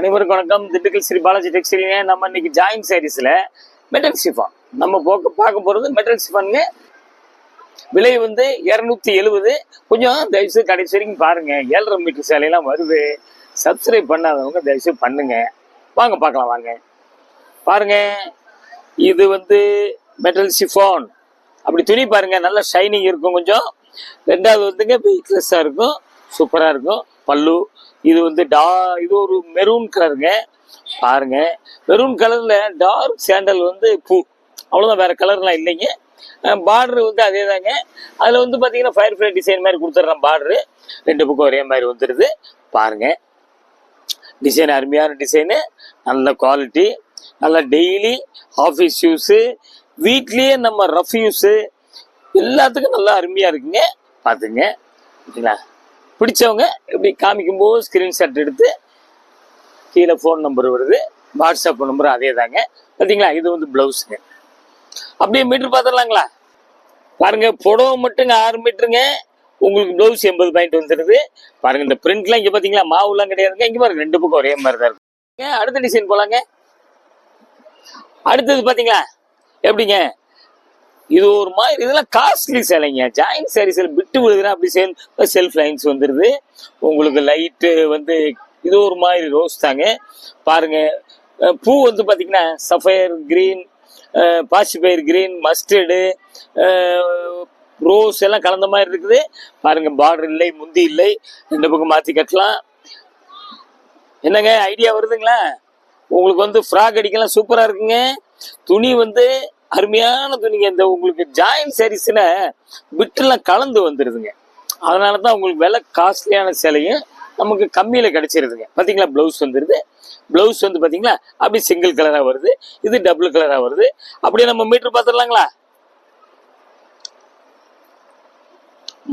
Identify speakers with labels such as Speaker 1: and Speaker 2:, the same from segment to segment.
Speaker 1: அனைவருக்கும் வணக்கம். திண்டுக்கல் ஸ்ரீ பாலாஜி டெக்ஸ்டைலுங்க நம்ம இன்னைக்கு ஜாயின் சாரீஸில் மெட்டல் சிஃபான் நம்ம போக்க பார்க்க போகிறது மெட்டல் சிஃபானுங்க விலை வந்து இரநூத்தி எழுபது கொஞ்சம் தயவுசெய்து கடைசி வரைக்கும் பாருங்க. ஏழரை மீட்டர் சேலையெல்லாம் வருது. சப்ஸ்கிரைப் பண்ணாதவங்க தயவுசெய்து பண்ணுங்க. வாங்க பார்க்கலாம் வாங்க. பாருங்க. இது வந்து மெட்டல் சிஃபான் அப்படி துணி பாருங்க. நல்ல ஷைனிங் இருக்கும் கொஞ்சம். ரெண்டாவது வந்துங்க வெயிட்லெஸ்ஸாக இருக்கும். சூப்பராக இருக்கும். பல்லு. இது வந்து டா இது ஒரு மெரூன் கலருங்க பாருங்க. மெரூன் கலர்ல டார்க் சேண்டல் வந்து பூ அவ்வளோதான் வேற கலர்லாம் இல்லைங்க. பார்டர் வந்து அதே தாங்க அதில் வந்து பார்த்தீங்கன்னா ஃபயர் ஃப்ளை டிசைன் மாதிரி கொடுத்துட்றேன் பார்டரு ரெண்டு பக்கம் ஒரே மாதிரி வந்துடுது பாருங்க. டிசைன் அருமையான டிசைனு நல்ல குவாலிட்டி நல்ல டெய்லி ஆஃபீஸ் யூஸு வீட்லேயே நம்ம ரஃப் யூஸு எல்லாத்துக்கும் நல்லா அருமையாக இருக்குங்க. பார்த்துங்க ஓகேங்களா பிடிச்சவங்க இப்படி காமிக்கும்போது ஸ்க்ரீன்ஷாட் எடுத்து கீழே ஃபோன் நம்பர் வருது. வாட்ஸ்அப் நம்பர் அதே தாங்க பார்த்தீங்களா? இது வந்து ப்ளவுஸுங்க அப்படியே மீட்ரு பார்த்துடலாங்களா? பாருங்க புடவை மட்டுங்க ஆறு மீட்டருங்க உங்களுக்கு ப்ளவுஸ் எண்பது பாயிண்ட் வந்துடுது பாருங்க இந்த பிரிண்ட்லாம் இங்கே பார்த்தீங்களா? மாவுலாம் கிடையாதுங்க. இங்கே பாருங்க ரெண்டு பக்கம் ஒரே மாதிரி தான் இருக்கும் அடுத்த டிசைன் போலாங்க. அடுத்தது பார்த்தீங்களா? எப்படிங்க? இது ஒரு மாதிரி இதெல்லாம் காஸ்ட்லி சேலைங்க ஜாயின் சாரீஸில் விட்டு விழுதுன்னா அப்படி சேர்ந்து செல்ஃப் லைன்ஸ் வந்துடுது உங்களுக்கு லைட்டு வந்து இது ஒரு மாதிரி ரோஸ் தாங்க. பாருங்க பூ வந்து பார்த்தீங்கன்னா சஃபயர் கிரீன் பாசிபயர் கிரீன் மஸ்டர்டு ரோஸ் எல்லாம் கலந்த மாதிரி இருக்குது. பாருங்க பார்டர் இல்லை முந்தி இல்லை. இந்த பக்கம் மாற்றி கட்டலாம். என்னங்க ஐடியா வருதுங்களா? உங்களுக்கு வந்து ஃப்ராக் அடிக்கலாம் சூப்பராக இருக்குங்க. துணி வந்து அருமையான துணிங்க இந்த உங்களுக்கு ஜாயின் சாரீஸ்ல பிட்டெல்லாம் கலந்து வந்துடுதுங்க அதனால தான் உங்களுக்கு விலை காஸ்ட்லியான சேலையும் நமக்கு கம்மியில் கிடைச்சிருதுங்க. பார்த்தீங்களா ப்ளவுஸ் வந்துடுது ப்ளவுஸ் வந்து பார்த்தீங்களா அப்படி சிங்கிள் கலராக வருது. இது டபுள் கலராக வருது. அப்படியே நம்ம மீட்ரு பார்த்துடலாங்களா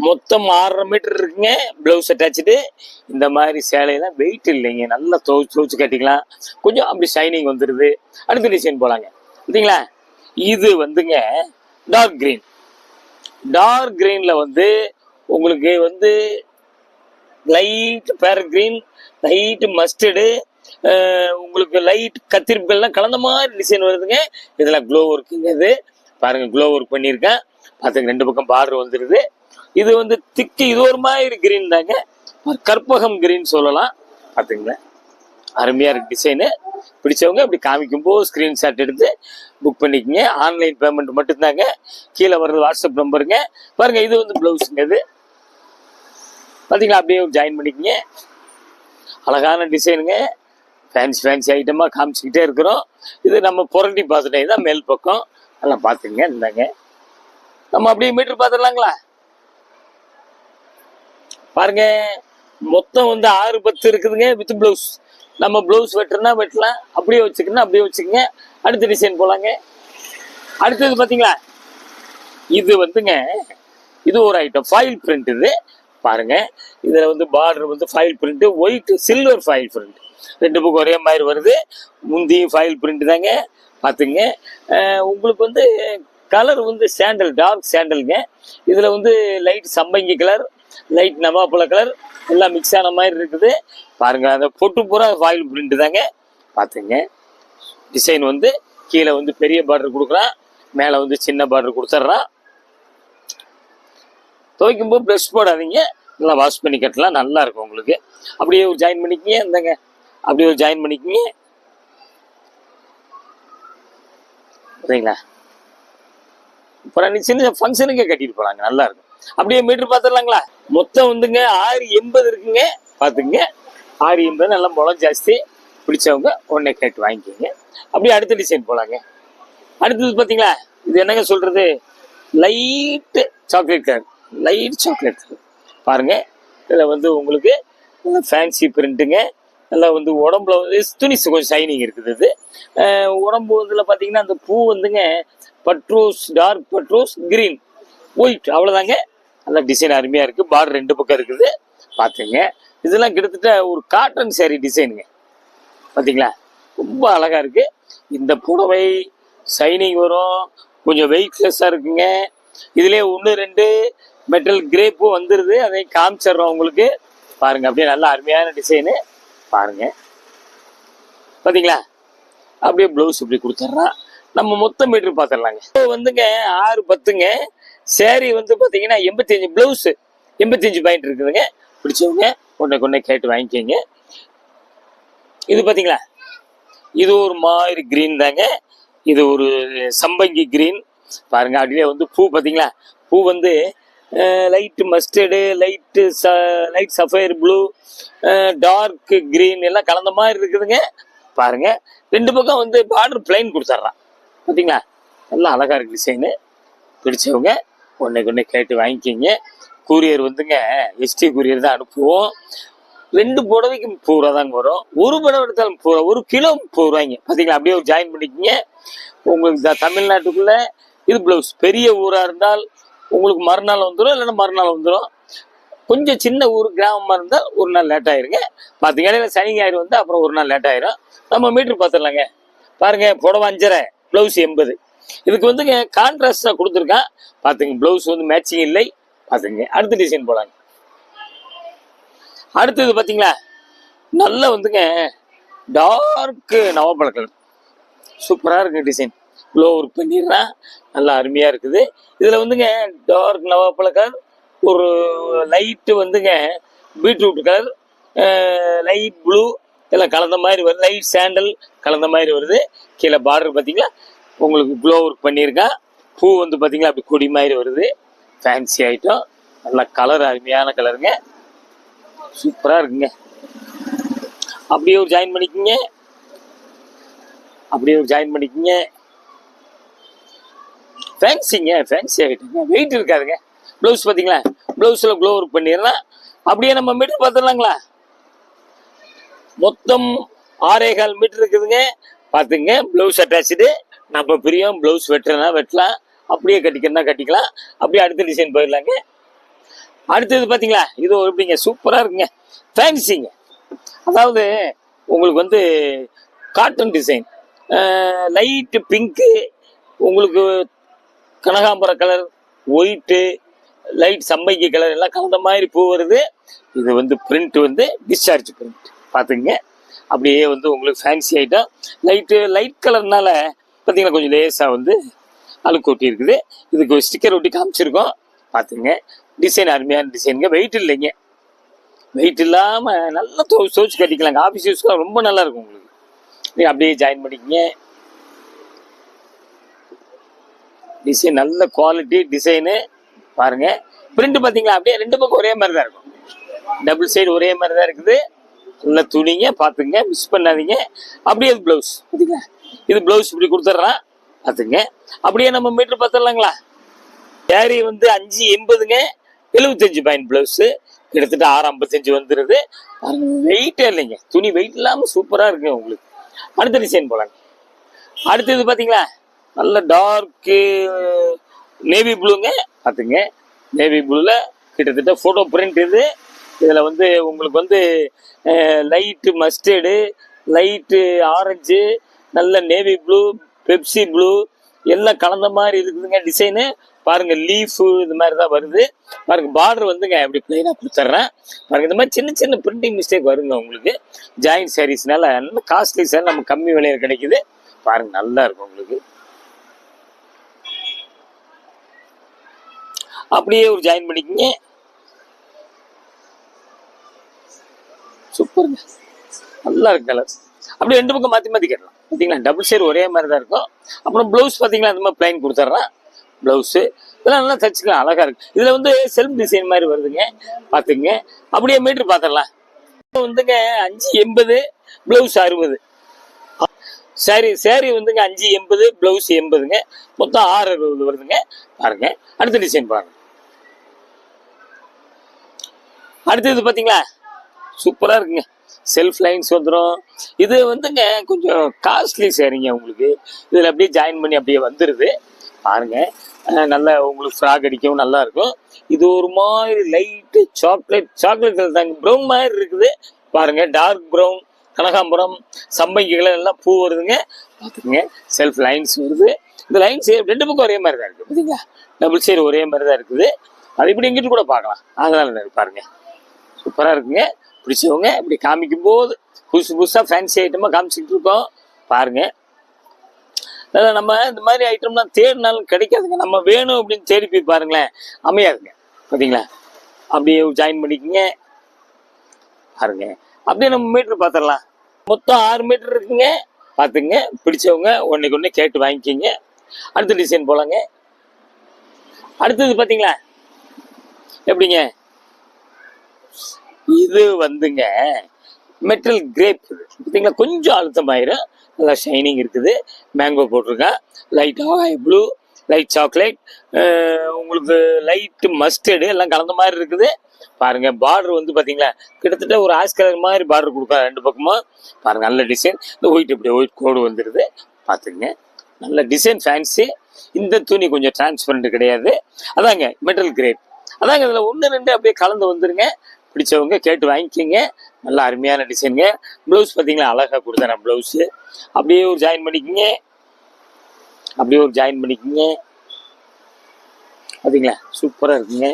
Speaker 1: மொத்தம் ஆறரை மீட்டர் இருக்குங்க. ப்ளவுஸ் அட்டாச்சுட்டு இந்த மாதிரி சேலையெல்லாம் வெயிட் இல்லைங்க. நல்லா துவச்சு துவச்சு கட்டிக்கலாம். கொஞ்சம் அப்படி ஷைனிங் வந்துடுது அடுத்த டிசைன் போகலாங்க பார்த்தீங்களா இது வந்துங்க டார்க் கிரீன் டார்க் கிரீனில் வந்து உங்களுக்கு வந்து light pear green light mustard உங்களுக்கு லைட் கத்திரிப்புகள்லாம் கலந்த மாதிரி டிசைன் வருதுங்க. இதெல்லாம் க்ளோ ஒர்க்குங்க இது. பாருங்கள் க்ளோ ஒர்க் பண்ணியிருக்கேன். பார்த்துங்க ரெண்டு பக்கம் பார்டர் வந்துடுது இது வந்து திக்கு இது ஒரு மாதிரி கிரீன் தாங்க. கற்பகம் கிரீன் சொல்லலாம். பார்த்துங்களேன் அருமையாக இருக்குது டிசைனு பிடிச்சவங்க இப்படி காமிக்கும்போது ஸ்க்ரீன்ஷாட் எடுத்து புக் பண்ணிக்கோங்க. ஆன்லைன் பேமெண்ட் மட்டும்தாங்க. கீழே வர்றது வாட்ஸ்அப் நம்பருங்க பாருங்கள் இது வந்து ப்ளவுஸுங்க இது. பார்த்தீங்களா அப்படியே ஜாயின் பண்ணிக்கோங்க. அழகான டிசைனுங்க ஃபேன்சி ஃபேன்சி ஐட்டமாக காமிச்சிக்கிட்டே இருக்கிறோம். இது நம்ம புரட்டி பார்த்துட்டே தான் மேல் பக்கம். நல்லா பார்த்துங்க இந்தாங்க. நம்ம அப்படியே மீட்டர் பார்த்துடலாங்களா? பாருங்கள் மொத்தம் வந்து ஆறு பத்து இருக்குதுங்க வித் ப்ளவுஸ் நம்ம ப்ளவுஸ் வெட்டுறனா வெட்டலாம். அப்படியே வச்சுக்கணும் அப்படியே வச்சுக்கோங்க. அடுத்த டிசைன் போலாங்க. அடுத்தது பார்த்தீங்களா இது வந்துங்க இது ஒரு ஐட்டம் ஃபைல் பிரிண்ட் இது. பாருங்க இதில் வந்து பார்டர் வந்து foil print white silver foil print ரெண்டு பக்கம் ஒரே மாதிரி வருது. முந்தியும் ஃபைல் பிரிண்ட் தாங்க. பார்த்துங்க உங்களுக்கு வந்து கலர் வந்து சேண்டல் டார்க் சேண்டலுங்க இதில் வந்து லைட் சம்பங்கி கலர் லைட் நவாப்பழ கலர் எல்லாம் மிக்ஸ் ஆன மாதிரி இருக்குது. பாருங்கள் அந்த பொட்டு பூரா ஃபாயில் பிரிண்ட்டு தாங்க. பார்த்துங்க டிசைன் வந்து கீழே வந்து பெரிய பார்டர் கொடுக்குறான். மேலே வந்து சின்ன பார்டர் கொடுத்துட்றான். துவைக்கும் போது ப்ரெஷ் போடாதீங்க. நல்லா வாஷ் பண்ணி கட்டலாம். நல்லா இருக்கும் உங்களுக்கு. அப்படியே ஒரு ஜாயின் பண்ணிக்கிங்க. இந்தங்க. அப்படியே ஒரு ஜாயின் பண்ணிக்கிங்க. சரிங்களா? அப்புறம் நீ சின்ன ஃபங்க்ஷனுக்கே கட்டிட்டு போகலாங்க நல்லா இருக்கும். அப்படியே மீட்டர் பார்த்துடலாங்களா மொத்தம் வந்துங்க ஆறு எண்பது இருக்குங்க. பார்த்துங்க ஆறு எண்பது நல்லா முளம் ஜாஸ்தி. பிடிச்சவங்க உடனே கேட்டு வாங்கிக்கோங்க. அப்படியே அடுத்த டிசைன் போகலாங்க அடுத்தது பார்த்தீங்களா இது என்னங்க சொல்கிறது light chocolate colour light chocolate colour பாருங்க. இதில் வந்து உங்களுக்கு ஃபேன்சி பிரிண்ட்டுங்க நல்லா வந்து உடம்புல வந்து துணி கொஞ்சம் ஷைனிங் இருக்குது இது. உடம்பு இதில் பார்த்தீங்கன்னா அந்த பூ வந்துங்க பட்ரோஸ் டார்க் பட்ரோஸ் கிரீன் ஒயிட் அவ்வளோதாங்க நல்லா டிசைன் அருமையாக இருக்குது பார்டர் ரெண்டு பக்கம் இருக்குது. பார்த்துங்க இதெல்லாம் கிட்டத்தட்ட ஒரு காட்டன் சேரீ டிசைனுங்க பார்த்தீங்களா ரொம்ப அழகாக இருக்குது இந்த புடவை சைனிங் வரும். கொஞ்சம் வெயிட்லெஸ்ஸாக இருக்குங்க. இதுலேயே ஒன்று ரெண்டு மெட்டல் கிரேப்பும் வந்துடுது அதை காமிச்சிடுறோம் உங்களுக்கு. பாருங்க அப்படியே நல்லா அருமையான டிசைனு பாருங்க. பார்த்தீங்களா அப்படியே ப்ளவுஸ் இப்படி கொடுத்துட்றான் நம்ம மொத்த மீட்ரு பார்த்துடலாங்க. இப்போ வந்துங்க ஆறு பத்துங்க. சேரீ வந்து பார்த்தீங்கன்னா எண்பத்தஞ்சு ப்ளவுஸு எண்பத்தஞ்சு பாயிண்ட் இருக்குதுங்க. பிடிச்சவங்க ஒன்றை கொண்டே கேட்டு வாங்கிக்கோங்க. இது பார்த்தீங்களா இது ஒரு மாதிரி க்ரீன் தாங்க. இது ஒரு சம்பங்கி க்ரீன் பாருங்க அப்படியே வந்து பூ பார்த்தீங்களா பூ வந்து லைட்டு மஸ்டர்டு லைட்டு ச light sapphire blue dark green எல்லாம் கலந்த மாதிரி இருக்குதுங்க. பாருங்க ரெண்டு பக்கம் வந்து பார்டர் பிளைன் கொடுத்துட்றான் பார்த்தீங்களா நல்லா அழகாக இருக்கு டிசைனு பிடிச்சவங்க ஒன்றைக்கு ஒன்று கேட்டு வாங்கிக்கிங்க. கூரியர் வந்துங்க எஸ்டி கூரியர் தான் அனுப்புவோம். ரெண்டு புடவைக்கு முப்பது ரூபா தாங்க வரும். ஒரு புடவை எடுத்தாலும் முப்பது ரூபா ஒரு கிலோ முப்பது ரூபாய்ங்க பார்த்தீங்களா அப்படியே ஒரு ஜாயின் பண்ணிக்கிங்க. உங்களுக்கு த- இது ப்ளவுஸ் பெரிய ஊராக இருந்தால் உங்களுக்கு மறுநாள் வந்துடும் இல்லைன்னா மறுநாள் வந்துடும் கொஞ்சம் சின்ன ஊர் கிராமமாக இருந்தால் ஒரு நாள் லேட் ஆயிருங்க. பார்த்தீங்கன்னா சனி ஞாயிறு வந்து அப்புறம் ஒரு நாள் லேட் ஆயிரும். நம்ம மீட்டர் பார்த்துடலாங்க. பாருங்க புடவை அஞ்சரை ப்ளவுஸ் எண்பது. இதுக்கு வந்துங்க கான்ட்ராஸ்டாக கொடுத்துருக்கேன் பார்த்துங்க ப்ளவுஸ் வந்து மேட்சிங் இல்லை. பார்த்துங்க அடுத்த டிசைன் போலாங்க. அடுத்தது பார்த்தீங்களா நல்ல வந்துங்க டார்க்கு நவப்பழ கலர் சூப்பராக இருக்கு டிசைன் க்ளோ ஒர்க் பண்ணிடுறேன் நல்லா அருமையாக இருக்குது. இதில் வந்துங்க டார்க் நவாப்பழ கலர் ஒரு லைட்டு வந்துங்க பீட்ரூட் கலர் லைட் ப்ளூ எல்லாம் கலந்த மாதிரி வருது லைட் சாண்டல் கலந்த மாதிரி வருது. கீழே பார்டர் பார்த்தீங்களா உங்களுக்கு க்ளோ ஒர்க் பண்ணியிருக்கேன். பூ வந்து பார்த்தீங்களா அப்படி கொடி மாதிரி வருது. ஃபேன்சி ஐட்டம் நல்லா கலர் அருமையான கலருங்க சூப்பராக இருக்குங்க. அப்படியே ஒரு ஜாயின் பண்ணிக்கோங்க. அப்படியே ஒரு ஜாயின் பண்ணிக்கோங்க. ஃபேன்சிங்க ஃபேன்சி ஆகிட்டுங்க வெயிட் இருக்காதுங்க. ப்ளவுஸ் பார்த்தீங்களா ப்ளவுஸில் க்ளோ ஒர்க் பண்ணிடலாம். அப்படியே நம்ம மீட்டர் பார்த்துடலாங்களா? மொத்தம் ஆறே கால் மீட்டர் இருக்குதுங்க. பார்த்துங்க ப்ளவுஸ் அட்டாச்சு நம்ம பிரியம் ப்ளவுஸ் வெட்டுறதுனா வெட்டலாம் அப்படியே கட்டிக்கிறனா கட்டிக்கலாம். அப்படியே அடுத்த டிசைன் போயிடலாங்க. அடுத்தது பார்த்தீங்களா இது எப்படிங்க? சூப்பராக இருக்குங்க. ஃபேன்சிங்க அதாவது உங்களுக்கு வந்து காட்டன் டிசைன் லைட்டு பிங்க்கு உங்களுக்கு கனகாம்பர கலர் ஒயிட்டு லைட் சம்பங்கி கலர் எல்லாம் கலந்த மாதிரி பூ வருது. இது வந்து பிரிண்ட் வந்து டிஸ்சார்ஜ் பிரிண்ட் பார்த்துங்க அப்படியே வந்து உங்களுக்கு ஃபேன்சி ஐட்டம் லைட்டு லைட் கலர்னால பார்த்தீங்கன்னா கொஞ்சம் லேசாக வந்து அழுக்கு ஒட்டி இருக்குது. இதுக்கு ஸ்டிக்கர் ஒட்டி காமிச்சிருக்கோம். பார்த்துங்க டிசைன் அருமையான டிசைனுங்க வெயிட் இல்லைங்க. வெயிட் இல்லாமல் நல்லா தோ சோச்சு கட்டிக்கலாங்க. ஆஃபீஸ் யூஸ்க்கு ரொம்ப நல்லா இருக்கும் உங்களுக்கு. நீங்கள் அப்படியே ஜாயின் பண்ணிக்கங்க. டிசைன் நல்ல குவாலிட்டி டிசைனு பாருங்கள் பிரிண்ட் பார்த்தீங்களா அப்படியே ரெண்டு பக்கம் ஒரே மாதிரி தான் இருக்கும். டபுள் சைடு ஒரே மாதிரி தான் இருக்குது. நல்ல துணிங்க பார்த்துங்க மிஸ் பண்ணாதீங்க. அப்படியே அது ப்ளவுஸ் பார்த்தீங்களா இது ப்ளவுஸ் இப்படி கொடுத்துட்றான். பார்த்துங்க அப்படியே நம்ம மீட்ரு பார்த்துடலாங்களா சேரீ வந்து அஞ்சு எண்பதுங்க எழுபத்தஞ்சு பாயிண்ட் ப்ளவுஸு கிட்டத்தட்ட ஆறு ஐம்பத்தஞ்சு வந்துடுது வெயிட்டே இல்லைங்க. துணி வெயிட் இல்லாமல் சூப்பராக இருக்குங்க உங்களுக்கு. அடுத்த டிசைன் போகலாங்க அடுத்தது பார்த்தீங்களா நல்ல டார்க்கு நேவி ப்ளூங்க பார்த்துங்க நேவி ப்ளூவில் கிட்டத்தட்ட ஃபோட்டோ பிரிண்ட் இது. இதில் வந்து உங்களுக்கு வந்து லைட்டு மஸ்டர்டு லைட்டு ஆரஞ்சு நல்ல நேவி ப்ளூ பெப்சி ப்ளூ எல்லாம் கலந்த மாதிரி இருக்குதுங்க டிசைனு பாருங்க லீஃபு இது மாதிரி தான் வருது. பாருங்க பார்டர் வந்துங்க அப்படி பிளைனாக கொடுத்துட்றேன். பாருங்க இந்த மாதிரி சின்ன சின்ன பிரிண்டிங் மிஸ்டேக் வருங்க உங்களுக்கு. ஜாயின் சாரீஸ்னால நல்ல காஸ்ட்லி சார் நம்ம கம்மி விலையில் கிடைக்குது. பாருங்க நல்லா இருக்கும் உங்களுக்கு. அப்படியே ஒரு ஜாயின் பண்ணிக்கங்க. சூப்பருங்க. நல்லா இருக்கு கலர் அப்படியே ரெண்டு பக்கம் மாற்றி மாற்றி கட்டலாம். பார்த்தீங்களா டபுள் ஷேர் ஒரே மாதிரி தான் இருக்கும். அப்புறம் ப்ளவுஸ் பார்த்தீங்களா அந்த மாதிரி பிளைன் கொடுத்துட்றேன் ப்ளவுஸு இதெல்லாம் நல்லா தச்சுக்கலாம். அழகாக இருக்கு. இதில் வந்து செல்ஃப் டிசைன் மாதிரி வருதுங்க. பார்த்துங்க அப்படியே மீட்ரு பார்த்துடலாம் வந்துங்க அஞ்சு எண்பது ப்ளவுஸ் அறுபது. சாரி சாரி வந்துங்க அஞ்சு எண்பது ப்ளவுஸ் எண்பதுங்க. மொத்தம் ஆறு அறுபது வருதுங்க. பாருங்க. அடுத்த டிசைன் பாருங்க. அடுத்தது பார்த்தீங்களா சூப்பராக இருக்குங்க. செல்ஃப் லைன்ஸ் வந்துடும் இது வந்துங்க கொஞ்சம் காஸ்ட்லி சரிங்க உங்களுக்கு. இதில் அப்படியே ஜாயின் பண்ணி அப்படியே வந்துடுது பாருங்க. நல்லா உங்களுக்கு ஃப்ராக் அடிக்கவும் நல்லா இருக்கும். இது ஒரு மாதிரி லைட்டு சாக்லேட் சாக்லேட் கலர் தாங்க ப்ரௌன் மாதிரி இருக்குது. பாருங்க டார்க் ப்ரௌன் கனகாம்பரம் சம்பங்கிகளை எல்லாம் பூ வருதுங்க. பார்த்துக்குங்க செல்ஃப் லைன்ஸ் வருது. இந்த லைன்ஸ் ரெண்டு பக்கம் ஒரே மாதிரி தான் இருக்குது. பார்த்தீங்களா டபுள் சேர் ஒரே மாதிரி தான் இருக்குது. அது இப்படி இங்கிட்டு கூட பார்க்கலாம். அதனால பாருங்கள் பாருங்க. சூப்பராக இருக்குங்க. பிடிச்சவங்க இப்படி காமிக்கும் போது புதுசு புதுசாக ஃபேன்சி ஐட்டமாக காமிச்சிக்கிட்டு இருக்கோம். பாருங்க. அதான் நம்ம இந்த மாதிரி ஐட்டம்லாம் தேடினாலும் கிடைக்காதுங்க. நம்ம வேணும் அப்படின்னு தேடி போய் பாருங்களேன். அமையாதுங்க பார்த்தீங்களா அப்படியே ஜாயின் பண்ணிக்கோங்க. பாருங்க. அப்படியே நம்ம மீட்ரு பார்த்துடலாம் மொத்தம் ஆறு மீட்ரு இருக்குங்க. பார்த்துங்க பிடிச்சவங்க ஒன்றுக்கு ஒன்று கேட்டு வாங்கிக்கிங்க. அடுத்த டிசைன் போகலாங்க அடுத்தது பார்த்தீங்களா எப்படிங்க? இது வந்துங்க மெட்டல் கிரேப் பார்த்தீங்களா? கொஞ்சம் அழுத்தமாயிரும் நல்லா ஷைனிங் இருக்குது. மேங்கோ போட்டிருக்கேன். லைட் ஆய் ப்ளூ லைட் சாக்லேட் உங்களுக்கு லைட்டு மஸ்டர்டு எல்லாம் கலந்த மாதிரி இருக்குது. பாருங்க பார்டர் வந்து பார்த்தீங்களா? கிட்டத்தட்ட ஒரு ஆஸ் கலர் மாதிரி பார்டர் கொடுப்பாங்க ரெண்டு பக்கமும். பாருங்க நல்ல டிசைன் இந்த ஒயிட் இப்படி ஒயிட் கோடு வந்துடுது பார்த்துங்க நல்ல டிசைன் ஃபேன்ஸு இந்த துணி கொஞ்சம் டிரான்ஸ்பரண்ட் கிடையாது. அதாங்க மெட்டல் கிரேப் அதாங்க இதில் ஒன்று ரெண்டு அப்படியே கலந்து வந்துருங்க. பிடிச்சவங்க கேட்டு வாங்கிக்கிங்க. நல்லா அருமையான டிசைனுங்க ப்ளவுஸ் பார்த்தீங்களா அழகாக கொடுத்தேன் ப்ளவுஸு அப்படியே ஒரு ஜாயின் பண்ணிக்கிங்க. அப்படியே ஒரு ஜாயின் பண்ணிக்கிங்க. பார்த்தீங்களா சூப்பராக இருக்குங்க.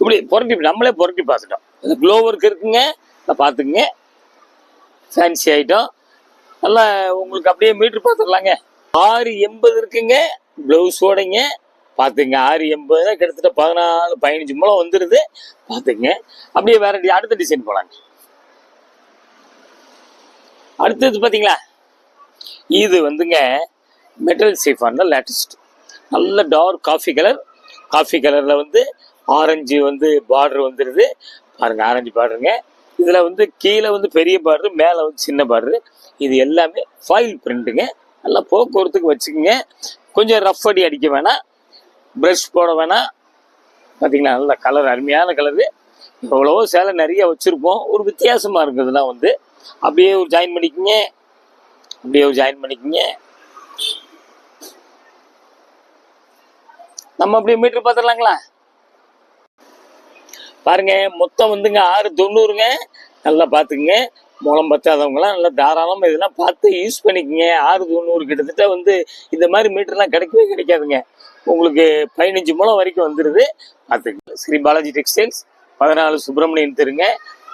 Speaker 1: இப்படி புரட்டி நம்மளே புரட்டி பார்த்துட்டோம். இந்த க்ளோ ஒர்க் இருக்குங்க. அதை பார்த்துக்குங்க. ஃபேன்சி ஐட்டம் நல்லா உங்களுக்கு அப்படியே மீட்ரு பார்த்துடலாங்க. ஆறு எண்பது இருக்குங்க. ப்ளவுஸோடைங்க பார்த்துங்க ஆறு எண்பது கிட்டத்தட்ட பதினாலு பதினஞ்சு மூலம் வந்துடுது பார்த்துங்க அப்படியே வேற அடுத்த டிசைன் போலாங்க. அடுத்தது பார்த்தீங்களா இது வந்துங்க மெட்டல் சீஃபான் லேட்டஸ்ட் நல்ல டார்க் காஃபி கலர் காஃபி கலரில் வந்து ஆரஞ்சு வந்து பார்டர் வந்துடுது பாருங்க ஆரஞ்சு பார்டருங்க இதில் வந்து கீழே வந்து பெரிய பார்டரு மேலே வந்து சின்ன பார்டரு இது எல்லாமே ஃபாயில் பிரிண்ட்டுங்க நல்லா போக்குவரத்துக்கு வச்சுக்கோங்க. கொஞ்சம் ரஃப் அடி அடிக்க வேணாம். ப்ரஷ் போட வேணாம் பார்த்தீங்களா நல்ல கலர் அருமையான கலரு எவ்வளவோ சேலை நிறைய வச்சுருப்போம். ஒரு வித்தியாசமாக இருக்கிறதுலாம் வந்து. அப்படியே ஒரு ஜாயின் பண்ணிக்கிங்க. அப்படியே ஒரு ஜாயின் பண்ணிக்கிங்க. நம்ம அப்படியே மீட்டர் பார்த்துடலாங்களா? பாருங்க மொத்தம் வந்துங்க ஆறு தொண்ணூறுங்க. நல்லா பார்த்துக்குங்க. முகம் பத்தாதவங்களாம் நல்லா தாராளமாக இதெல்லாம் பார்த்து யூஸ் பண்ணிக்கங்க. ஆறு தொண்ணூறு கிட்டத்தட்ட வந்து இந்த மாதிரி மீட்டர்லாம் கிடைக்கவே கிடைக்காதுங்க. உங்களுக்கு பதினஞ்சு மூலம் வரைக்கும் வந்துடுது பார்த்துக்கலாம் ஸ்ரீ பாலாஜி டெக்ஸ்டைல்ஸ் பதினாலு சுப்பிரமணியன் தெருங்க.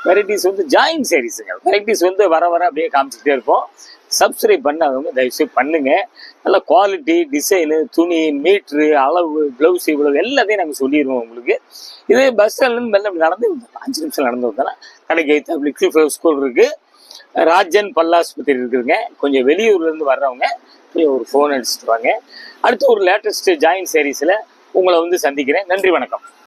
Speaker 1: வெரைட்டிஸ் வந்து ஜாயின் சாரீஸுங்க வெரைட்டிஸ் வந்து வர வர அப்படியே காமிச்சிக்கிட்டே இருப்போம். சப்ஸ்கிரைப் பண்ணாதவங்க தயவுசெய்து பண்ணுங்க. நல்ல குவாலிட்டி டிசைனு துணி மீட்ரு அளவு ப்ளவுஸ் இவ்வளவு எல்லாத்தையும் நாங்கள் சொல்லிடுவோம் உங்களுக்கு. இதே பஸ் ஸ்டாண்ட்லேருந்து மெல்ல இப்படி நடந்து வந்தோம். அஞ்சு நிமிஷம் நடந்து வந்தோம்னா கடைக்கு எய்த்து ஸ்கூல் இருக்கு. ராஜன் பல்லாஸ்பத்திரி இருக்குதுங்க. கொஞ்சம் வெளியூர்லேருந்து வர்றவங்க ஒரு ஃபோன் அடிச்சுட்டு வாங்க. அடுத்து ஒரு லேட்டஸ்ட் ஜாயின் சாரீஸில் உங்களை வந்து சந்திக்கிறேன். நன்றி வணக்கம்.